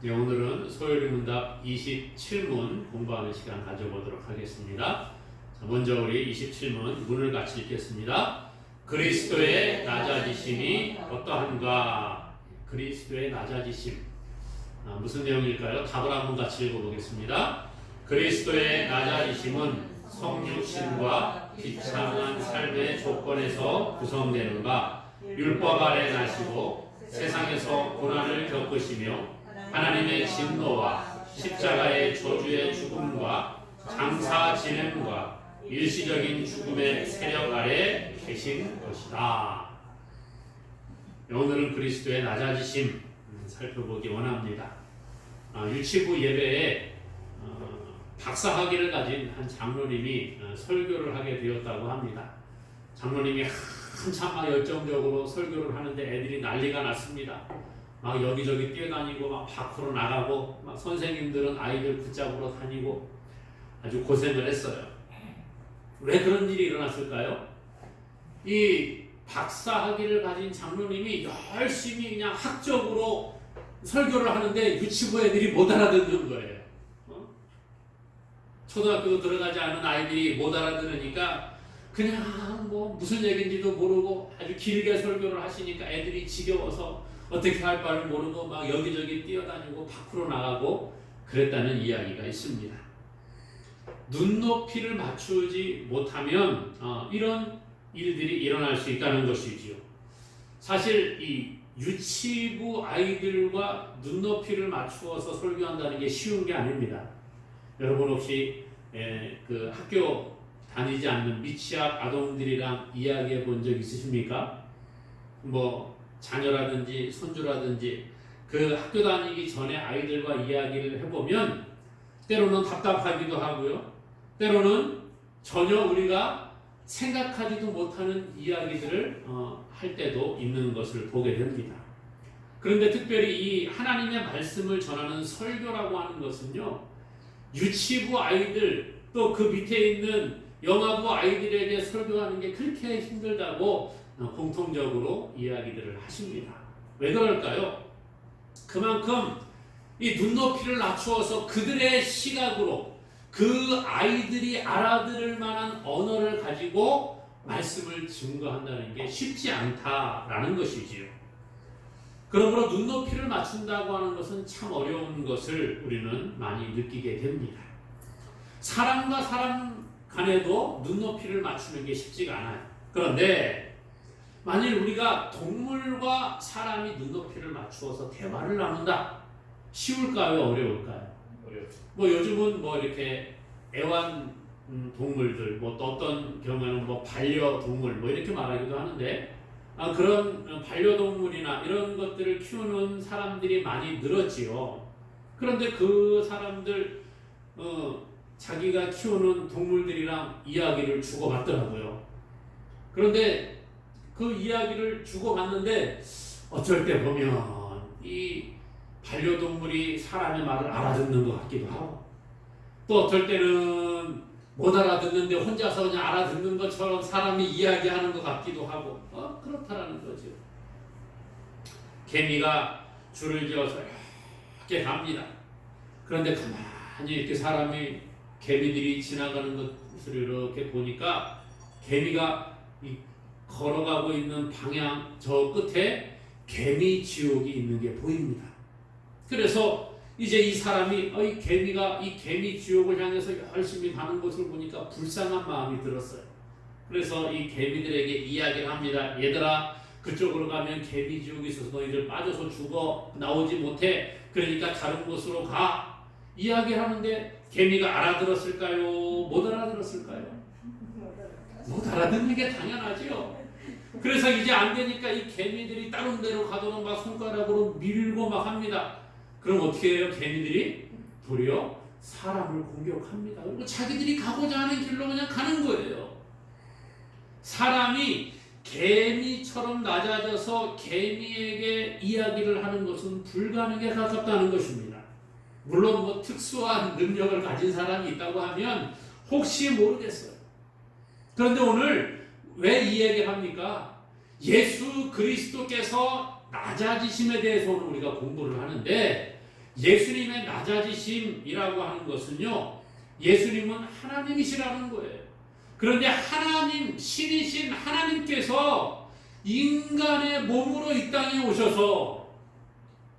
네, 오늘은 소요리 문답 27문 공부하는 시간 가져보도록 하겠습니다. 자, 먼저 우리 27문 문을 같이 읽겠습니다. 그리스도의 낮아지심이 어떠한가? 그리스도의 낮아지심. 아, 무슨 내용일까요? 답을 한번 같이 읽어보겠습니다. 그리스도의 낮아지심은 성육신과 비참한 삶의 조건에서 구성되는가? 율법 아래 나시고 세상에서 고난을 겪으시며 하나님의 진노와 십자가의 저주의 죽음과 장사 진행과 일시적인 죽음의 세력 아래 계신 것이다. 오늘은 그리스도의 낮아지심 음, 살펴보기 원합니다. 아, 유치부 예배에 어, 박사 학위를 가진 한 장로님이 어, 설교를 하게 되었다고 합니다. 장로님이 한참 막 열정적으로 설교를 하는데 애들이 난리가 났습니다. 막 여기저기 뛰어다니고 막 밖으로 나가고 막 선생님들은 아이들 붙잡으러 다니고 아주 고생을 했어요. 왜 그런 일이 일어났을까요? 이 박사학위를 가진 장로님이 열심히 그냥 학적으로 설교를 하는데 유치부 애들이 못 알아듣는 거예요. 어? 초등학교 들어가지 않은 아이들이 못 알아들으니까 그냥 뭐 무슨 얘기인지도 모르고 아주 길게 설교를 하시니까 애들이 지겨워서 어떻게 할 바를 모르고 막 여기저기 뛰어다니고 밖으로 나가고 그랬다는 이야기가 있습니다. 눈높이를 맞추지 못하면 어, 이런 일들이 일어날 수 있다는 것이지요. 사실 이 유치부 아이들과 눈높이를 맞추어서 설교한다는 게 쉬운 게 아닙니다. 여러분 혹시 에, 그 학교 다니지 않는 미취학 아동들이랑 이야기해 본 적 있으십니까? 뭐 자녀라든지 손주라든지 그 학교 다니기 전에 아이들과 이야기를 해보면 때로는 답답하기도 하고요. 때로는 전혀 우리가 생각하지도 못하는 이야기들을 어, 할 때도 있는 것을 보게 됩니다. 그런데 특별히 이 하나님의 말씀을 전하는 설교라고 하는 것은요, 유치부 아이들 또 그 밑에 있는 영아부 아이들에게 설교하는 게 그렇게 힘들다고 어, 공통적으로 이야기들을 하십니다. 왜 그럴까요? 그만큼 이 눈높이를 낮추어서 그들의 시각으로 그 아이들이 알아들을 만한 언어를 가지고 말씀을 증거한다는 게 쉽지 않다라는 것이지요. 그러므로 눈높이를 맞춘다고 하는 것은 참 어려운 것을 우리는 많이 느끼게 됩니다. 사람과 사람 간에도 눈높이를 맞추는 게 쉽지가 않아요. 그런데 만일 우리가 동물과 사람이 눈높이를 맞추어서 대화를 나눈다. 쉬울까요? 어려울까요? 어렵죠. 뭐 요즘은 뭐 이렇게 애완 음, 동물들 뭐또 어떤 경우에는 뭐 반려동물 뭐 이렇게 말하기도 하는데 아, 그런 어, 반려동물이나 이런 것들을 키우는 사람들이 많이 늘었지요. 그런데 그 사람들 어, 자기가 키우는 동물들이랑 이야기를 주고받더라고요. 그런데 그 이야기를 주고받는데 어쩔 때 보면 이 반려동물이 사람의 말을 알아듣는 것 같기도 하고 또 어떨 때는 못 알아듣는데 혼자서 그냥 알아듣는 것처럼 사람이 이야기하는 것 같기도 하고 어 그렇다라는 거죠. 개미가 줄을 지어서 이렇게 갑니다. 그런데 가만히 이렇게 사람이 개미들이 지나가는 것을 이렇게 보니까 개미가 이 걸어가고 있는 방향 저 끝에 개미 지옥이 있는 게 보입니다. 그래서 이제 이 사람이 어, 이 개미가 이 개미 지옥을 향해서 열심히 가는 것을 보니까 불쌍한 마음이 들었어요. 그래서 이 개미들에게 이야기를 합니다. 얘들아 그쪽으로 가면 개미 지옥이 있어서 너희들 빠져서 죽어 나오지 못해. 그러니까 다른 곳으로 가. 이야기를 하는데 개미가 알아들었을까요? 못 알아들었을까요? 못 알아듣는 게 당연하지요. 그래서 이제 안 되니까 이 개미들이 다른 데로 가도록 막 손가락으로 밀고 막 합니다. 그럼 어떻게 해요? 개미들이 도리어 사람을 공격합니다. 그리고 자기들이 가고자 하는 길로 그냥 가는 거예요. 사람이 개미처럼 낮아져서 개미에게 이야기를 하는 것은 불가능에 가깝다는 것입니다. 물론 뭐 특수한 능력을 가진 사람이 있다고 하면 혹시 모르겠어요. 그런데 오늘 왜 이 얘기를 합니까? 예수 그리스도께서 낮아지심에 대해서 오늘 우리가 공부를 하는데 예수님의 낮아지심이라고 하는 것은요, 예수님은 하나님이시라는 거예요. 그런데 하나님, 신이신 하나님께서 인간의 몸으로 이 땅에 오셔서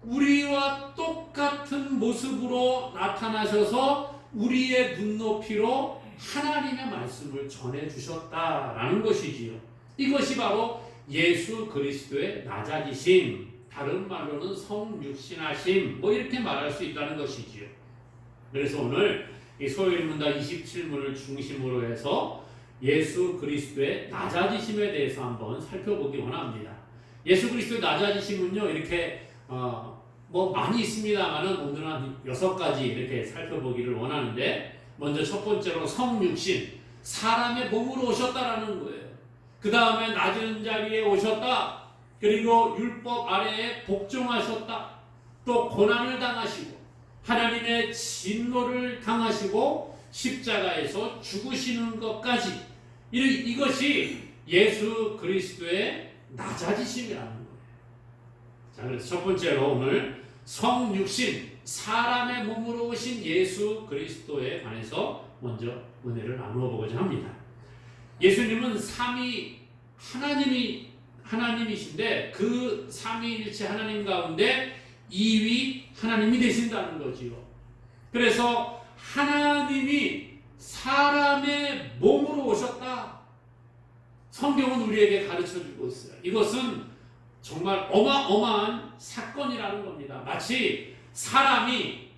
우리와 똑같은 모습으로 나타나셔서 우리의 눈높이로 하나님의 말씀을 전해 주셨다라는 것이지요. 이것이 바로 예수 그리스도의 낮아지심, 다른 말로는 성육신하심, 뭐 이렇게 말할 수 있다는 것이지요. 그래서 오늘 이 소일문답 27문을 중심으로 해서 예수 그리스도의 낮아지심에 대해서 한번 살펴보기 원합니다. 예수 그리스도의 낮아지심은요, 이렇게 어, 뭐 많이 있습니다만은 오늘은 한 여섯 가지 이렇게 살펴보기를 원하는데 먼저 첫 번째로 성육신 사람의 몸으로 오셨다라는 거예요. 그 다음에 낮은 자리에 오셨다. 그리고 율법 아래에 복종하셨다. 또 고난을 당하시고 하나님의 진노를 당하시고 십자가에서 죽으시는 것까지 이- 이것이 예수 그리스도의 낮아지심이라는 거예요. 자, 그래서 첫 번째로 오늘 성육신 사람의 몸으로 오신 예수 그리스도에 관해서 먼저 은혜를 나누어 보고자 합니다. 예수님은 삼위 하나님이 하나님이신데 그 삼위일체 하나님 가운데 2위 하나님이 되신다는 거지요. 그래서 하나님이 사람의 몸으로 오셨다. 성경은 우리에게 가르쳐 주고 있어요. 이것은 정말 어마어마한 사건이라는 겁니다. 마치 사람이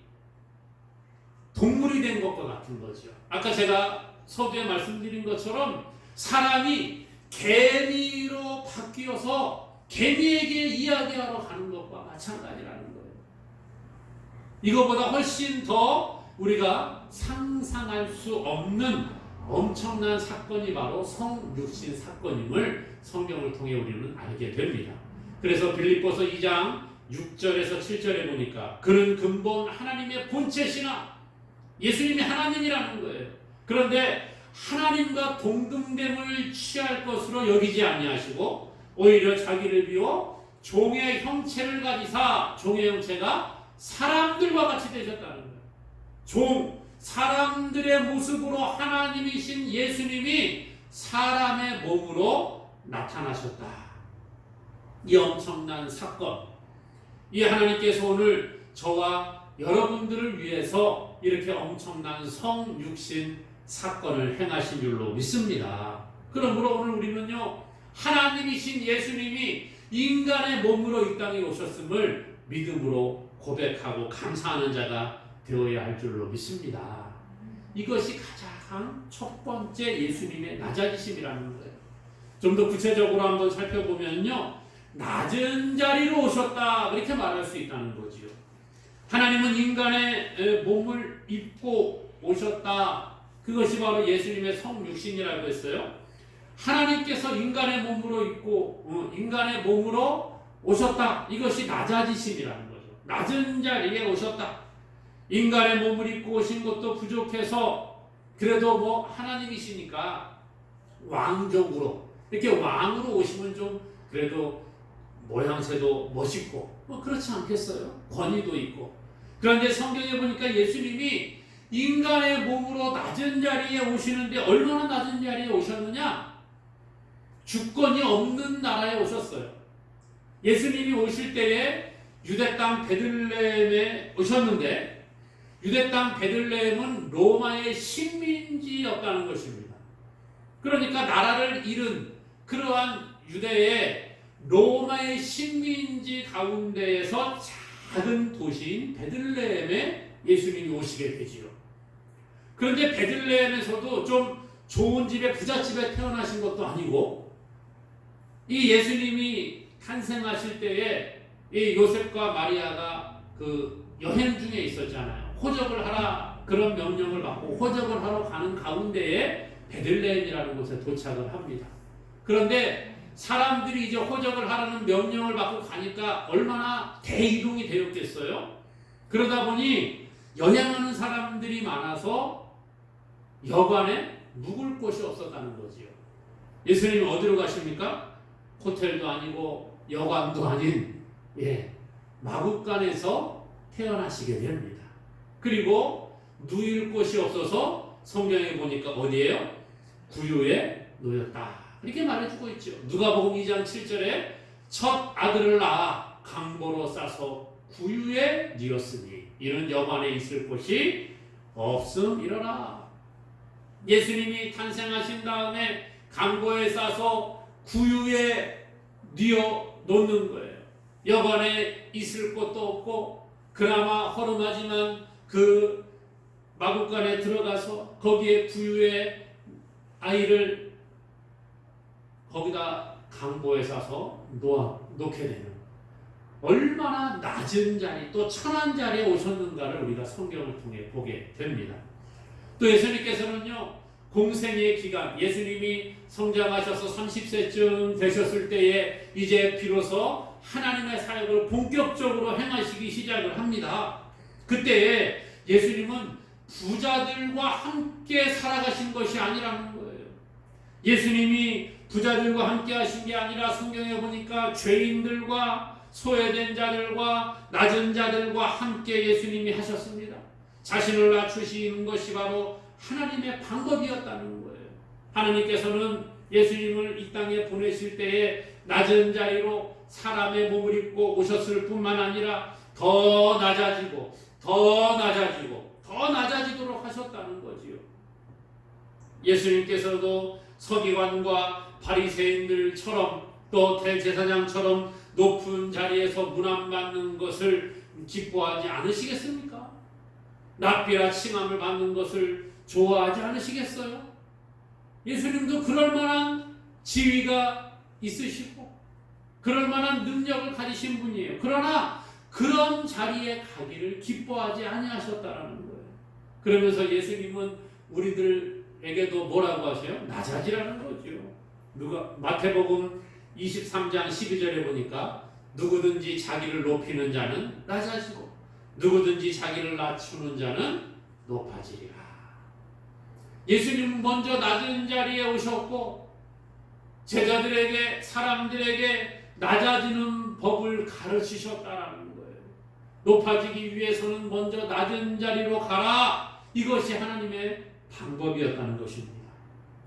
동물이 된 것과 같은 거죠. 아까 제가 서두에 말씀드린 것처럼 사람이 개미로 바뀌어서 개미에게 이야기하러 가는 것과 마찬가지라는 거예요. 이거보다 훨씬 더 우리가 상상할 수 없는 엄청난 사건이 바로 성육신 사건임을 성경을 통해 우리는 알게 됩니다. 그래서 빌립보서 2장 6절에서 7절에 보니까 그는 근본 하나님의 본체시나 예수님이 하나님이라는 거예요. 그런데 하나님과 동등됨을 취할 것으로 여기지 아니하시고 오히려 자기를 비워 종의 형체를 가지사 종의 형체가 사람들과 같이 되셨다는 거예요. 종 사람들의 모습으로 하나님이신 예수님이 사람의 몸으로 나타나셨다. 이 엄청난 사건. 이 하나님께서 오늘 저와 여러분들을 위해서 이렇게 엄청난 성육신 사건을 행하신 줄로 믿습니다. 그러므로 오늘 우리는요, 하나님이신 예수님이 인간의 몸으로 이 땅에 오셨음을 믿음으로 고백하고 감사하는 자가 되어야 할 줄로 믿습니다. 이것이 가장 첫 번째 예수님의 낮아지심이라는 거예요. 좀 더 구체적으로 한번 살펴보면요. 낮은 자리로 오셨다. 그렇게 말할 수 있다는 거지요. 하나님은 인간의 몸을 입고 오셨다. 그것이 바로 예수님의 성육신이라고 했어요. 하나님께서 인간의 몸으로 입고 어, 인간의 몸으로 오셨다. 이것이 낮아지심이라는 거죠. 낮은 자리에 오셨다. 인간의 몸을 입고 오신 것도 부족해서 그래도 뭐 하나님이시니까 왕족으로 이렇게 왕으로 오시면 좀 그래도 모양새도 멋있고 뭐 그렇지 않겠어요? 권위도 있고 그런데 성경에 보니까 예수님이 인간의 몸으로 낮은 자리에 오시는데 얼마나 낮은 자리에 오셨느냐? 주권이 없는 나라에 오셨어요. 예수님이 오실 때에 유대 땅 베들레헴에 오셨는데 유대 땅 베들레헴은 로마의 식민지였다는 것입니다. 그러니까 나라를 잃은 그러한 유대의 로마의 식민지 가운데에서 작은 도시인 베들레헴에 예수님이 오시게 되지요. 그런데 베들레헴에서도 좀 좋은 집에 부잣집에 태어나신 것도 아니고 이 예수님이 탄생하실 때에 이 요셉과 마리아가 그 여행 중에 있었잖아요. 호적을 하라 그런 명령을 받고 호적을 하러 가는 가운데에 베들레헴이라는 곳에 도착을 합니다. 그런데 사람들이 이제 호적을 하라는 명령을 받고 가니까 얼마나 대이동이 되었겠어요? 그러다 보니 연행하는 사람들이 많아서 여관에 묵을 곳이 없었다는 거지요. 예수님이 어디로 가십니까? 호텔도 아니고 여관도 아닌 예 마국간에서 태어나시게 됩니다. 그리고 누일 곳이 없어서 성경에 보니까 어디에요? 구유에 놓였다. 이렇게 말해주고 있죠. 누가복음 2장 7절에 첫 아들을 낳아 강보로 싸서 구유에 뉘었으니 이는 여관에 있을 곳이 없음 이러라. 예수님이 탄생하신 다음에 강보에 싸서 구유에 뉘어 놓는 거예요. 여관에 있을 곳도 없고 그나마 허름하지만 그 마국간에 들어가서 거기에 구유에 아이를 거기다 강보에 싸서 놓게 되는 얼마나 낮은 자리 또 천한 자리에 오셨는가를 우리가 성경을 통해 보게 됩니다. 또 예수님께서는요 공생의 기간 예수님이 성장하셔서 30세쯤 되셨을 때에 이제 비로소 하나님의 사역을 본격적으로 행하시기 시작을 합니다. 그때에 예수님은 부자들과 함께 살아가신 것이 아니라는 거예요. 예수님이 부자들과 함께 하신 게 아니라 성경에 보니까 죄인들과 소외된 자들과 낮은 자들과 함께 예수님이 하셨습니다. 자신을 낮추시는 것이 바로 하나님의 방법이었다는 거예요. 하나님께서는 예수님을 이 땅에 보내실 때에 낮은 자리로 사람의 몸을 입고 오셨을 뿐만 아니라 더 낮아지고 더 낮아지고 더 낮아지도록 하셨다는 거지요. 예수님께서도 서기관과 바리새인들처럼 또 대제사장처럼 높은 자리에서 문안받는 것을 기뻐하지 않으시겠습니까? 납비라 칭함을 받는 것을 좋아하지 않으시겠어요? 예수님도 그럴 만한 지위가 있으시고 그럴 만한 능력을 가지신 분이에요. 그러나 그런 자리에 가기를 기뻐하지 아니하셨다라는 거예요. 그러면서 예수님은 우리들에게도 뭐라고 하세요? 낮아지라는 거죠. 누가 마태복음 23장 12절에 보니까 누구든지 자기를 높이는 자는 낮아지고 누구든지 자기를 낮추는 자는 높아지리라. 예수님은 먼저 낮은 자리에 오셨고 제자들에게 사람들에게 낮아지는 법을 가르치셨다라는 거예요. 높아지기 위해서는 먼저 낮은 자리로 가라. 이것이 하나님의 방법이었다는 것입니다.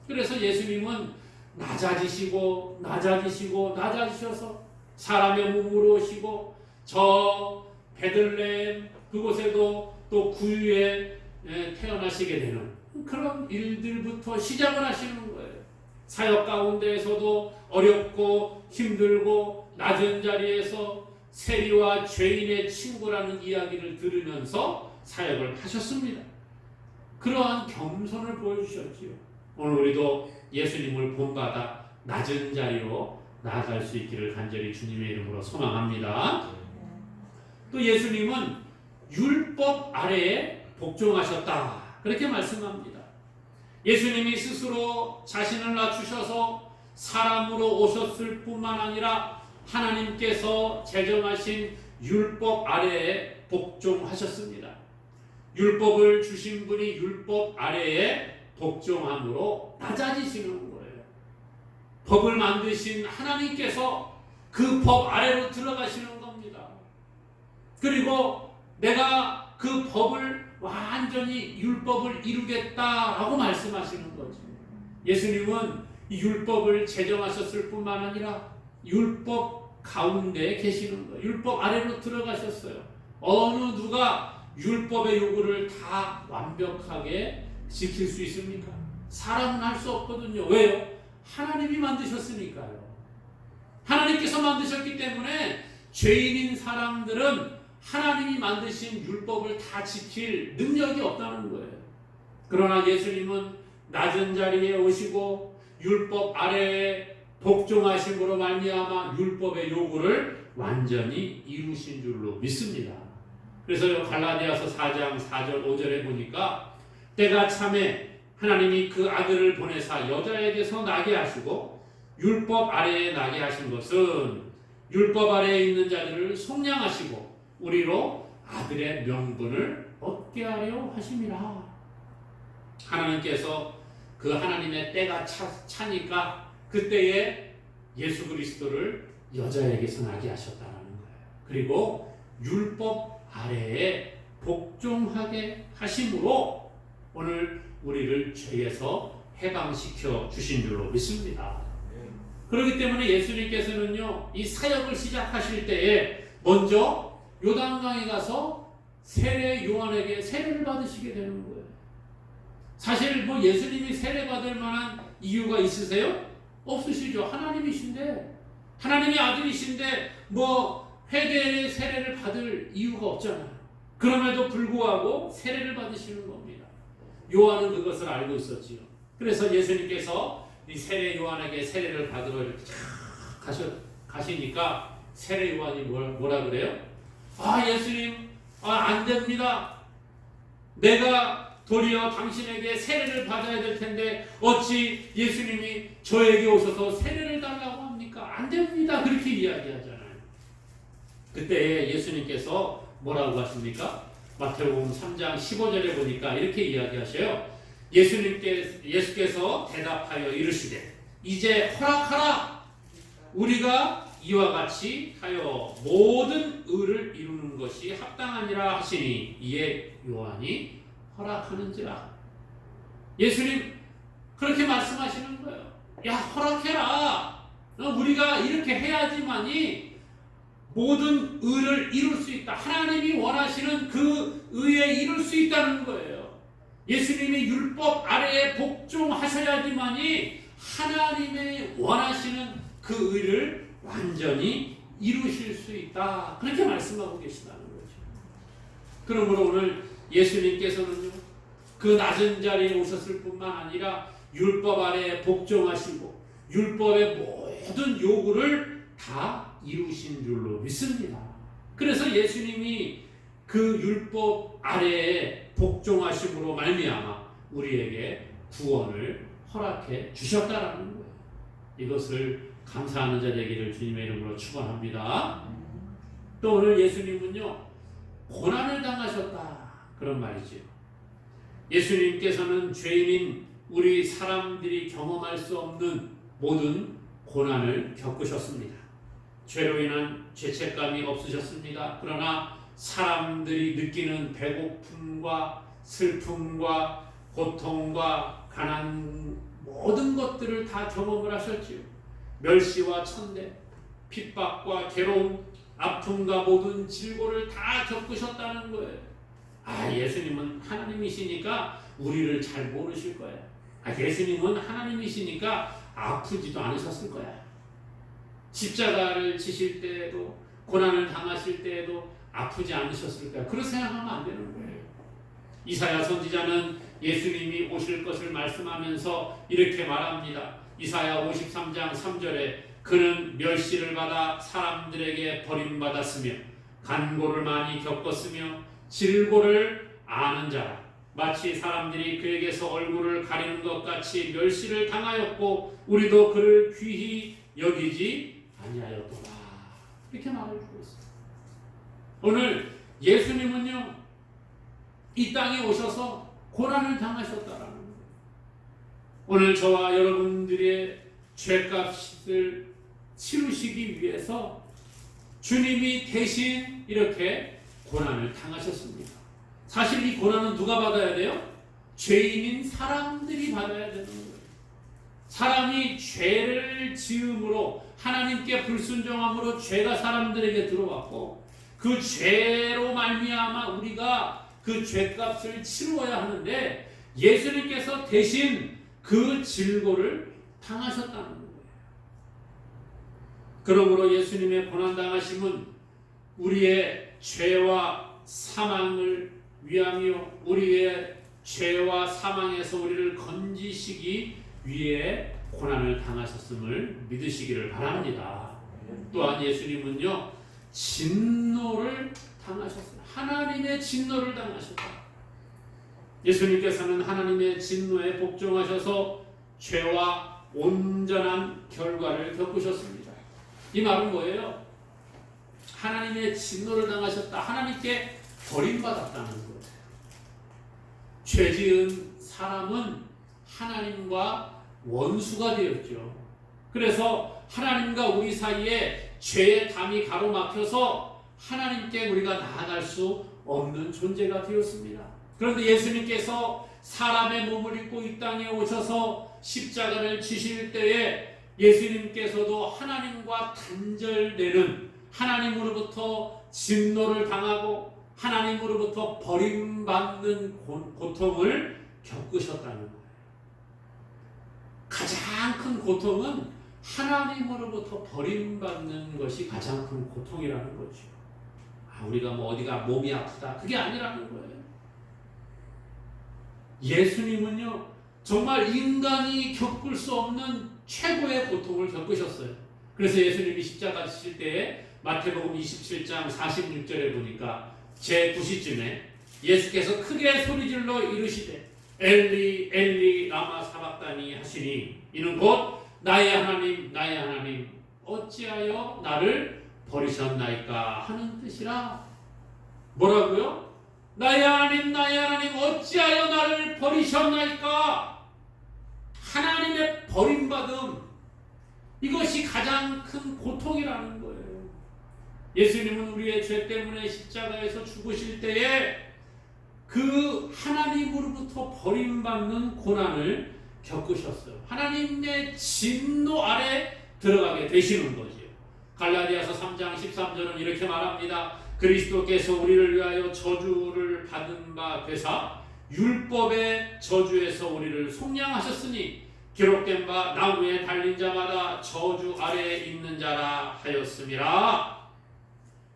그래서 예수님은 낮아지시고 낮아지시고 낮아지셔서 사람의 몸으로 오시고 저 베들레헴 그곳에도 또 구유에 예, 태어나시게 되는 그런 일들부터 시작을 하시는 거예요. 사역 가운데에서도 어렵고 힘들고 낮은 자리에서 세리와 죄인의 친구라는 이야기를 들으면서 사역을 하셨습니다. 그러한 겸손을 보여주셨지요. 오늘 우리도 예수님을 본받아 낮은 자리로 나아갈 수 있기를 간절히 주님의 이름으로 소망합니다. 또 예수님은 율법 아래에 복종하셨다. 그렇게 말씀합니다. 예수님이 스스로 자신을 낮추셔서 사람으로 오셨을 뿐만 아니라 하나님께서 제정하신 율법 아래에 복종하셨습니다. 율법을 주신 분이 율법 아래에 복종함으로 낮아지시는 거예요. 법을 만드신 하나님께서 그 법 아래로 들어가시는 겁니다. 그리고 내가 그 법을 완전히 율법을 이루겠다라고 말씀하시는 거죠. 예수님은 이 율법을 제정하셨을 뿐만 아니라 율법 가운데 계시는 거예요. 율법 아래로 들어가셨어요. 어느 누가 율법의 요구를 다 완벽하게 지킬 수 있습니까? 사람은 할 수 없거든요. 왜요? 하나님이 만드셨으니까요. 하나님께서 만드셨기 때문에 죄인인 사람들은 하나님이 만드신 율법을 다 지킬 능력이 없다는 거예요. 그러나 예수님은 낮은 자리에 오시고 율법 아래에 복종하심으로 말미암아 율법의 요구를 완전히 이루신 줄로 믿습니다. 그래서 갈라디아서 4장 4절 5절에 보니까 때가 참에 하나님이 그 아들을 보내사 여자에게서 나게 하시고 율법 아래에 나게 하신 것은 율법 아래에 있는 자들을 속량하시고 우리로 아들의 명분을 얻게 하려 하심이라. 하나님께서 그 하나님의 때가 차, 차니까 그때에 예수 그리스도를 여자에게서 나게 하셨다는 거예요. 그리고 율법 아래에 복종하게 하심으로 오늘 우리를 죄에서 해방시켜 주신 줄로 믿습니다. 그렇기 때문에 예수님께서는요, 이 사역을 시작하실 때에 먼저 요단강에 가서 세례 요한에게 세례를 받으시게 되는 거예요. 사실 뭐 예수님이 세례 받을 만한 이유가 있으세요? 없으시죠. 하나님이신데, 하나님의 아들이신데, 뭐 회개의 세례를 받을 이유가 없잖아요. 그럼에도 불구하고 세례를 받으시는 겁니다. 요한은 그것을 알고 있었지요. 그래서 예수님께서 이 세례 요한에게 세례를 받으러 이렇게 쫙 가셔, 가시니까 세례 요한이 뭐라, 뭐라 그래요? 아, 예수님, 아, 안 됩니다. 내가 도리어 당신에게 세례를 받아야 될 텐데 어찌 예수님이 저에게 오셔서 세례를 달라고 합니까? 안 됩니다. 그렇게 이야기하잖아요. 그때 예수님께서 뭐라고 하십니까? 마태복음 3장 15절에 보니까 이렇게 이야기하셔요. 예수님께 예수께서 대답하여 이르시되 이제 허락하라 우리가 이와 같이 하여 모든 의를 이루는 것이 합당하니라 하시니 이에 요한이 허락하는지라 예수님 그렇게 말씀하시는 거예요. 야 허락해라. 어, 우리가 이렇게 해야지만이 모든 의를 이룰 수 있다. 하나님이 원하시는 그 의에 이룰 수 있다는 거예요. 예수님이 율법 아래에 복종하셔야지만이 하나님의 원하시는 그 의를 완전히 이루실 수 있다. 그렇게 말씀하고 계시다는 거죠. 그러므로 오늘 예수님께서는요, 그 낮은 자리에 오셨을 뿐만 아니라 율법 아래에 복종하시고 율법의 모든 요구를 다 이루신 줄로 믿습니다. 그래서 예수님이 그 율법 아래에 복종하심으로 말미암아 우리에게 구원을 허락해 주셨다라는 거예요. 이것을 감사하는 자 되기를 주님의 이름으로 축원합니다. 또 오늘 예수님은요 고난을 당하셨다 그런 말이지요. 예수님께서는 죄인인 우리 사람들이 경험할 수 없는 모든 고난을 겪으셨습니다. 죄로 인한 죄책감이 없으셨습니다. 그러나 사람들이 느끼는 배고픔과 슬픔과 고통과 가난 모든 것들을 다 경험을 하셨지요. 멸시와 천대, 핍박과 괴로움, 아픔과 모든 질고를 다 겪으셨다는 거예요. 아, 예수님은 하나님이시니까 우리를 잘 모르실 거예요. 아, 예수님은 하나님이시니까 아프지도 않으셨을 거야. 십자가를 지실 때에도 고난을 당하실 때에도 아프지 않으셨을 거야. 그런 생각하면 안 되는 거예요. 이사야 선지자는 예수님이 오실 것을 말씀하면서 이렇게 말합니다. 이사야 53장 3절에 그는 멸시를 받아 사람들에게 버림받았으며 간고를 많이 겪었으며 질고를 아는 자라 마치 사람들이 그에게서 얼굴을 가리는 것 같이 멸시를 당하였고 우리도 그를 귀히 여기지 아니하였도다 이렇게 말해주고 있어요. 오늘 예수님은요 이 땅에 오셔서 고난을 당하셨다라는 거예요. 오늘 저와 여러분들의 죄값을 치르시기 위해서 주님이 대신 이렇게 고난을 당하셨습니다. 사실 이 고난은 누가 받아야 돼요? 죄인인 사람들이 받아야 되는 거예요. 사람이 죄를 지음으로 하나님께 불순종함으로 죄가 사람들에게 들어왔고 그 죄로 말미암아 우리가 그 죄값을 치루어야 하는데 예수님께서 대신 그 질고를 당하셨다는 거예요. 그러므로 예수님의 고난당하심은 우리의 죄와 사망을 위하며 우리의 죄와 사망에서 우리를 건지시기 위해 고난을 당하셨음을 믿으시기를 바랍니다. 또한 예수님은요, 진노를 당하셨어요. 하나님의 진노를 당하셨다. 예수님께서는 하나님의 진노에 복종하셔서 죄와 온전한 결과를 겪으셨습니다. 이 말은 뭐예요? 하나님의 진노를 당하셨다. 하나님께 버림받았다는 거예요. 죄 지은 사람은 하나님과 원수가 되었죠. 그래서 하나님과 우리 사이에 죄의 담이 가로막혀서 하나님께 우리가 나아갈 수 없는 존재가 되었습니다. 그런데 예수님께서 사람의 몸을 입고 이 땅에 오셔서 십자가를 지실 때에 예수님께서도 하나님과 단절되는 하나님으로부터 진노를 당하고 하나님으로부터 버림받는 고- 고통을 겪으셨다는 거예요. 가장 큰 고통은 하나님으로부터 버림받는 것이 가장 큰 고통이라는 거죠. 아, 우리가 뭐 어디가 몸이 아프다. 그게 아니라는 거예요. 예수님은요, 정말 인간이 겪을 수 없는 최고의 고통을 겪으셨어요. 그래서 예수님이 십자가 지실 때에 마태복음 27장 46절에 보니까 제 9시쯤에 예수께서 크게 소리질러 이르시되 엘리 엘리 라마 사박다니 하시니 이는 곧 나의 하나님 나의 하나님 어찌하여 나를 버리셨나이까 하는 뜻이라 뭐라고요? 나의 하나님 나의 하나님 어찌하여 나를 버리셨나이까 하나님의 버림받음 이것이 가장 큰 고통이라는 거예요. 예수님은 우리의 죄 때문에 십자가에서 죽으실 때에 그 하나님으로부터 버림받는 고난을 겪으셨어요. 하나님의 진노 아래 들어가게 되시는 거지요. 갈라디아서 3장 13절은 이렇게 말합니다. 그리스도께서 우리를 위하여 저주를 받은 바 되사 율법의 저주에서 우리를 속량하셨으니 기록된 바 나무에 달린 자마다 저주 아래에 있는 자라 하였음이라.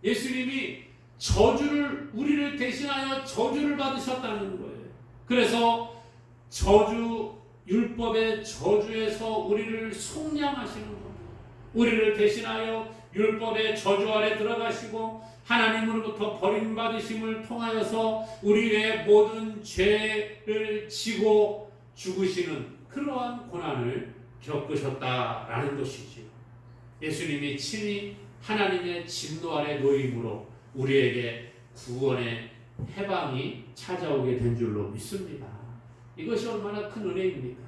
예수님이 저주를 우리를 대신하여 저주를 받으셨다는 거예요. 그래서 저주 율법의 저주에서 우리를 속량하시는 겁니다. 우리를 대신하여 율법의 저주 아래 들어가시고 하나님으로부터 버림받으심을 통하여서 우리의 모든 죄를 지고 죽으시는 그러한 고난을 겪으셨다라는 것이지요. 예수님이 친히 하나님의 진노 아래 놓임으로 우리에게 구원의 해방이 찾아오게 된 줄로 믿습니다. 이것이 얼마나 큰 은혜입니까?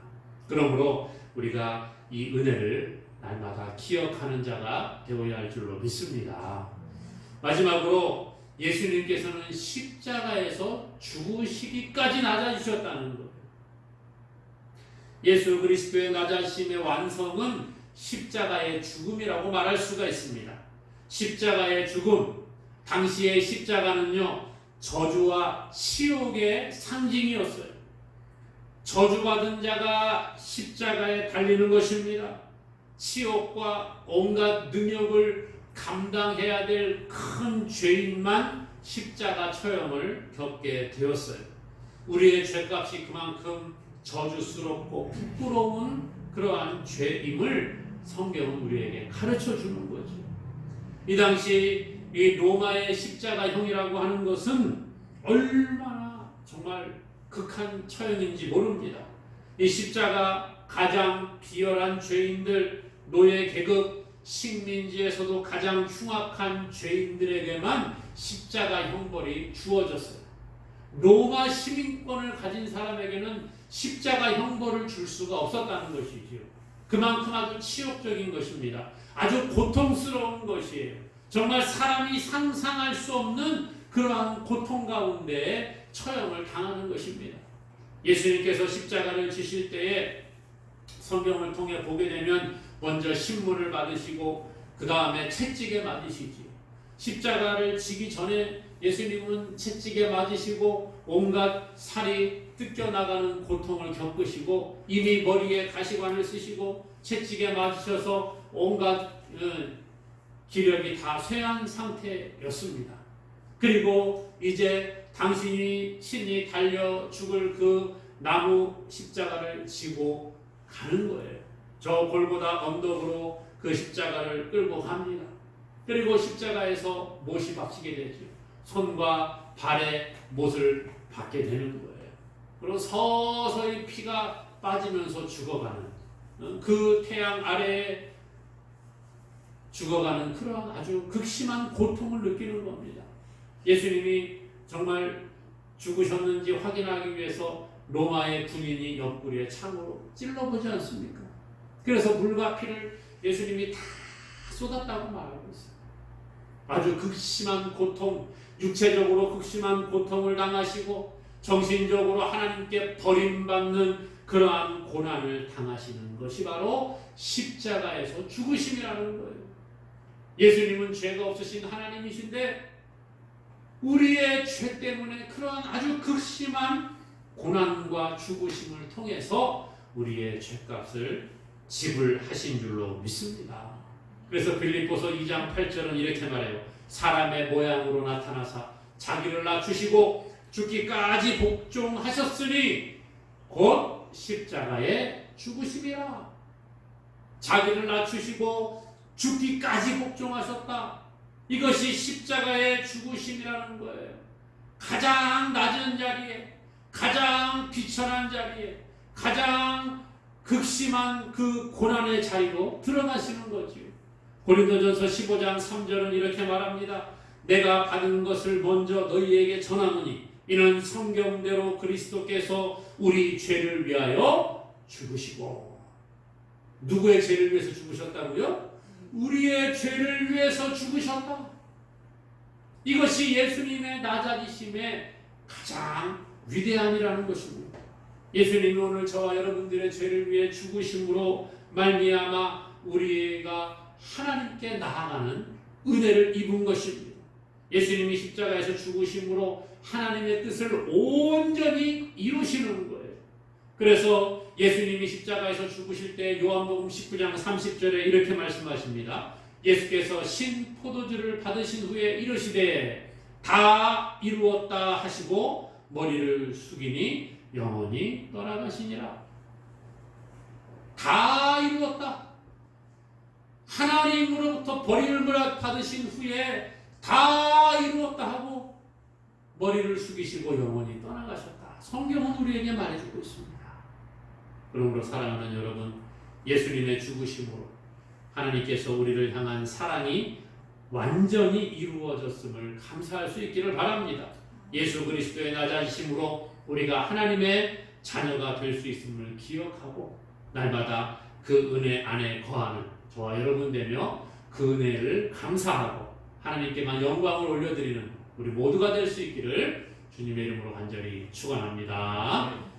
그러므로 우리가 이 은혜를 날마다 기억하는 자가 되어야 할 줄로 믿습니다. 마지막으로 예수님께서는 십자가에서 죽으시기까지 낮아지셨다는 것. 예수 그리스도의 낮아심의 완성은 십자가의 죽음이라고 말할 수가 있습니다. 십자가의 죽음, 당시의 십자가는요, 저주와 치욕의 상징이었어요. 저주받은 자가 십자가에 달리는 것입니다. 치욕과 온갖 능력을 감당해야 될 큰 죄인만 십자가 처형을 겪게 되었어요. 우리의 죄값이 그만큼 저주스럽고 부끄러운 그러한 죄임을 성경은 우리에게 가르쳐 주는 거죠. 이 당시 이 로마의 십자가형이라고 하는 것은 얼마나 정말 극한 처형인지 모릅니다. 이 십자가 가장 비열한 죄인들, 노예 계급, 식민지에서도 가장 흉악한 죄인들에게만 십자가 형벌이 주어졌어요. 로마 시민권을 가진 사람에게는 십자가 형벌을 줄 수가 없었다는 것이지요. 그만큼 아주 치욕적인 것입니다. 아주 고통스러운 것이에요. 정말 사람이 상상할 수 없는 그러한 고통 가운데 처형을 당하는 것입니다. 예수님께서 십자가를 지실 때에 성경을 통해 보게 되면 먼저 신문을 받으시고 그 다음에 채찍에 맞으시지. 십자가를 지기 전에 예수님은 채찍에 맞으시고 온갖 살이 뜯겨나가는 고통을 겪으시고 이미 머리에 가시관을 쓰시고 채찍에 맞으셔서 온갖 어, 기력이 다 쇠한 상태였습니다. 그리고 이제 당신이 신이 달려 죽을 그 나무 십자가를 지고 가는 거예요. 저 골고다 언덕으로 그 십자가를 끌고 갑니다. 그리고 십자가에서 못이 박히게 되죠. 손과 발에 못을 받게 되는 거예요. 그리고 서서히 피가 빠지면서 죽어가는 어, 그 태양 아래에 죽어가는 그러한 아주 극심한 고통을 느끼는 겁니다. 예수님이 정말 죽으셨는지 확인하기 위해서 로마의 군인이 옆구리에 창으로 찔러보지 않습니까? 그래서 물과 피를 예수님이 다 쏟았다고 말하고 있어요. 아주 극심한 고통, 육체적으로 극심한 고통을 당하시고 정신적으로 하나님께 버림받는 그러한 고난을 당하시는 것이 바로 십자가에서 죽으심이라는 거예요. 예수님은 죄가 없으신 하나님이신데 우리의 죄 때문에 그러한 아주 극심한 고난과 죽으심을 통해서 우리의 죄값을 지불하신 줄로 믿습니다. 그래서 빌립보서 2장 8절은 이렇게 말해요. 사람의 모양으로 나타나사 자기를 낮추시고 죽기까지 복종하셨으니 곧 십자가에 죽으심이라. 자기를 낮추시고 죽기까지 복종하셨다. 이것이 십자가의 죽으심이라는 거예요. 가장 낮은 자리에, 가장 비천한 자리에, 가장 극심한 그 고난의 자리로 들어가시는 거지요. 고린도전서 15장 3절은 이렇게 말합니다. 내가 받은 것을 먼저 너희에게 전하노니 이는 성경대로 그리스도께서 우리 죄를 위하여 죽으시고 누구의 죄를 위해서 죽으셨다고요? 우리의 죄를 위해서 죽으셨다. 이것이 예수님의 낮아지심의 가장 위대함이라는 것입니다. 예수님이 오늘 저와 여러분들의 죄를 위해 죽으심으로 말미암아 우리가 하나님께 나아가는 은혜를 입은 것입니다. 예수님이 십자가에서 죽으심으로 하나님의 뜻을 온전히 이루시는 거예요. 그래서 예수님이 십자가에서 죽으실 때 요한복음 19장 30절에 이렇게 말씀하십니다. 예수께서 신 포도주를 받으신 후에 이르시되 다 이루었다 하시고 머리를 숙이니 영원히 떠나가시니라. 다 이루었다. 하나님으로부터 버림을 받으신 후에 다 이루었다 하고 머리를 숙이시고 영원히 떠나가셨다. 성경은 우리에게 말해주고 있습니다. 그러므로 사랑하는 여러분, 예수님의 죽으심으로 하나님께서 우리를 향한 사랑이 완전히 이루어졌음을 감사할 수 있기를 바랍니다. 예수 그리스도의 낮아지심으로 우리가 하나님의 자녀가 될 수 있음을 기억하고 날마다 그 은혜 안에 거하는 저와 여러분 되며 그 은혜를 감사하고 하나님께만 영광을 올려드리는 우리 모두가 될 수 있기를 주님의 이름으로 간절히 축원합니다.